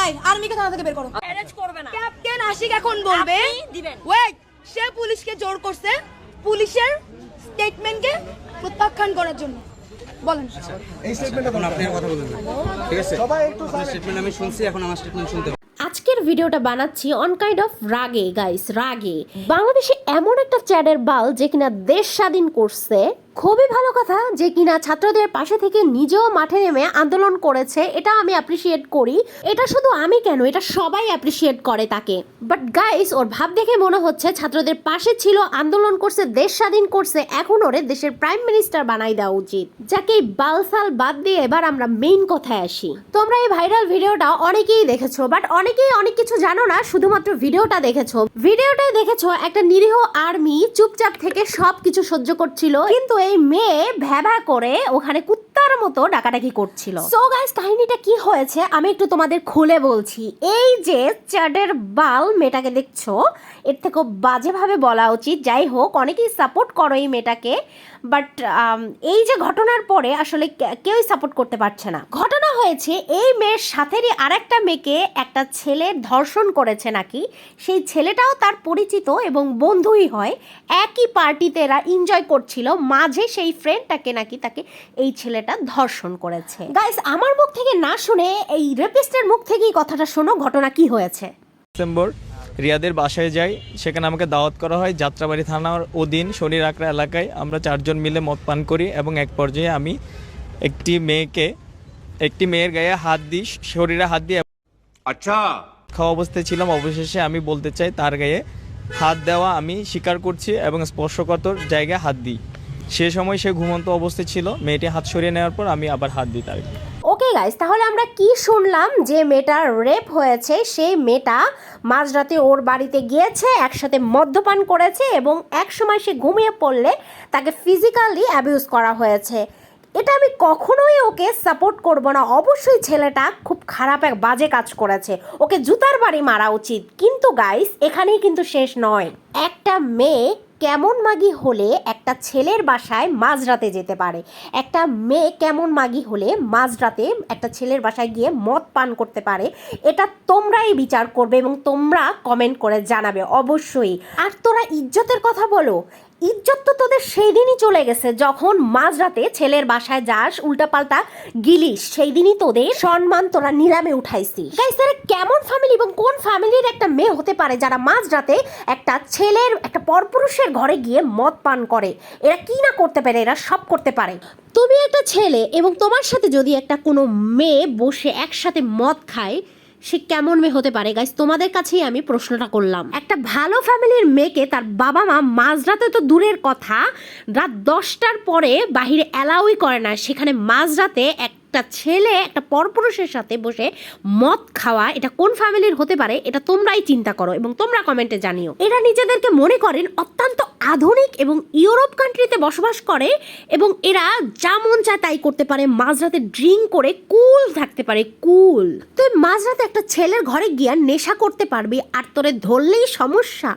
নাই আর্মিকে থানা থেকে বের করো। অ্যারেস্ট করবে না। ক্যাপ্টেন আশিক এখন বলবে দিবেন। ওয়েট সে পুলিশকে জোর করছে পুলিশের স্টেটমেন্টকে প্রত্যাখ্যান করার জন্য। বলেন। এই স্টেটমেন্টটা আপনি কথা বলবেন ঠিক আছে? আপনার স্টেটমেন্ট আমি শুনছি এখন আমার স্টেটমেন্ট শুনতে আজকের ভিডিওটা বানাচ্ছি অন কাইন্ড অফ রাগে গাইস রাগে। বাংলাদেশে এমন একটা চ্যাডের বাল যে কিনা দেশ স্বাধীন করছে খুবই ভালো কথা যে কিনা ছাত্রদের পাশে থেকে নিজেও মাঠে নেমে আন্দোলন করেছে, এটা আমি অ্যাপ্রিসিয়েট করি। এটা শুধু আমি কেন, এটা সবাই অ্যাপ্রিসিয়েট করে তাকে। বাট গাইস ওর ভাব দেখে মনে হচ্ছে ছাত্রদের পাশে ছিল, আন্দোলন করছে, দেশ স্বাধীন করছে, এখন ওরে দেশের প্রাইম মিনিস্টার বানাই দেওয়া উচিত। যাকে এই বালসাল বাদ দিয়ে এবার আমরা মেইন কথায় আসি। তোমরা এই ভাইরাল ভিডিওটা অনেকেই দেখেছ বাট অনেকেই অনেক কিছু জানো না, শুধুমাত্র ভিডিওটা দেখেছ। ভিডিওটাই দেখেছ একটা নিরীহ আর্মি চুপচাপ থেকে সব কিছু সহ্য করছিল, কিন্তু এই মেয়ে ভ্যাভা করে ওখানে কুত্তার মতো ডাকাডাকি করছিল। সো গাইস কাহিনীটা কি হয়েছে আমি একটু তোমাদের খুলে বলছি। এই যে চ্যাডের বাল মেয়েটাকে দেখছ, এর থেকেও বাজেভাবে বলা উচিত। যাই হোক, অনেকেই সাপোর্ট করো এই মেয়েটাকে বাট এই যে ঘটনার পরে আসলে কেউই সাপোর্ট করতে পারছে না। ঘটনা হয়েছে, এই মেয়ের সাথেরই আরেকটা মেয়েকে একটা ছেলে ধর্ষণ করেছে নাকি, সেই ছেলেটাও তার পরিচিত এবং বন্ধুই হয়। একই পার্টিতে এরা এনজয় করছিল, মাঝে মাঝে সেই ফ্রেন্ডটাকে নাকি তাকে এই ছেলেটা ধর্ষণ করেছে। গাইস আমার মুখ থেকে না শুনে এই রেপিস্টের মুখ থেকেই কথাটা শোনো ঘটনা কি হয়েছে। ডিসেম্বর রিয়াদের বাসায় যাই সেখানে আমাকে দাওয়াত করা হয় যাত্রাবাড়ি থানার অধীন শনি আকড়া এলাকায়। আমরা চারজন মিলে মদ পান করি এবং এক পর্যায়ে আমি একটি মেয়েকে একটি মেয়ের গায়ে হাত দিই শরীরে হাত দিয়ে আচ্ছা। খাওয়া অবস্থায় ছিলাম। অবশেষে আমি বলতে চাই তার গায়ে হাত দেওয়া আমি স্বীকার করছি এবং স্পর্শকাতর জায়গায় হাত দিই। সে সময় সে ঘুমন্ত অবস্থায় ছিল। মেয়েটি হাত সরিয়ে নেওয়ার পর আমি আবার হাত দিই তার। ওকে গাইস, তাহলে আমরা কি শুনলাম? যে মেয়েটার রেপ হয়েছে, সেই মেয়েটা মাঝরাতে ওর বাড়িতে গিয়েছে, একসাথে মদ্যপান করেছে এবং এক সময় সে ঘুমিয়ে পড়লে তাকে ফিজিক্যালি অ্যাবিউজ করা হয়েছে। এটা আমি কখনোই ওকে সাপোর্ট করব না। অবশ্যই ছেলেটা খুব খারাপ এক বাজে কাজ করেছে। ওকে জুতার বাড়ি মারা উচিত। কিন্তু গাইস, এখানেই কিন্তু শেষ নয়। একটা মেয়ে কেমন মাগি হলে একটা ছেলের বাসায় মাঝরাতে যেতে পারে? একটা মেয়ে কেমন মাগি হলে মাঝরাতে একটা ছেলের বাসায় গিয়ে মদ পান করতে পারে? এটা তোমরাই বিচার করবে এবং তোমরা কমেন্ট করে জানাবে, অবশ্যই। আর তোরা ইজ্জতের কথা বলো। ইজ্জত তো তোদের সেই দিনই চলে গেছে, যখন মাঝরাতে ছেলের বাসায় যাস, উল্টাপাল্টা গিলিস সেই দিনই তোদের সম্মান তোরা নিলামে উঠাইছি গাইস তারা কেমন ফ্যামিলি এবং কোন ফ্যামিলির একটা মেয়ে হতে পারে যারা মাঝরাতে একটা ছেলের, একটা পরপুরুষের ঘরে গিয়ে মদ পান করে? এরা কি না করতে পারে? এরা সব করতে পারে। তুমি একটা ছেলে এবং তোমার সাথে যদি একটা কোনো মেয়ে বসে একসাথে মদ খায় সে কেমন মেয়ে হতে পারে গাইস তোমাদের কাছেই আমি প্রশ্নটা করলাম। একটা ভালো ফ্যামিলির মেয়েকে তার বাবা মা মাঝরাতে তো দূরের কথা, রাত দশটার পরে বাহিরে অ্যালাউই করে না। সেখানে মাঝরাতে একটা ছেলে, একটা পরপুরুষের সাথে বসে মদ খাওয়া, এটা কোন ফ্যামিলির হতে পারে, এটা তোমরাই চিন্তা করো এবং তোমরা কমেন্টে জানিও। এরা নিজেদেরকে মনে করেন অত্যন্ত আধুনিক এবং ইউরোপ কান্ট্রিতে বসবাস করে এবং এরা যা মন চায় তাই করতে পারে। মাঝরাতে ড্রিঙ্ক করে কুল থাকতে পারে কুল তুই মাঝরাতে একটা ছেলের ঘরে গিয়া নেশা করতে পারবি, আর তোরে ধরলেই সমস্যা।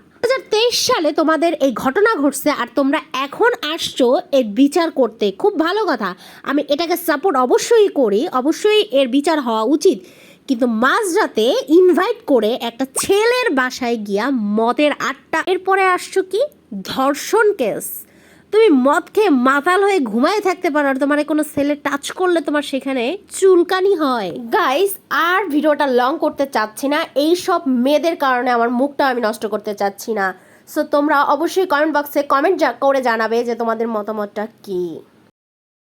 সালে তোমাদের এই ঘটনা ঘটছে আর তোমরা এখন আসছো এর বিচার করতে। খুব ভালো কথা। আমি এটাকে সাপোর্ট অবশ্যই করি, অবশ্যই এর বিচার হওয়া উচিত। কিন্তু মাঝরাতে ইনভাইট করে একটা ছেলের বাসায় গিয়া মদের আটটা এরপরে আসছো কি? ধর্ষণ কেস তুমি মদ খেয়ে মাতাল হয়ে ঘুমায় থাকতে পারো আর তোমার কোনো ছেলে টাচ করলে তোমার সেখানে চুলকানি হয়। গাইস আর ভিডিওটা লং করতে চাচ্ছি না। এই সব মেয়েদের কারণে আমার মুখটা আমি নষ্ট করতে চাচ্ছি না। সো তোমরা অবশ্যই কমেন্ট বক্সে কমেন্ট করে জানাবে যে তোমাদের মতামতটা কী।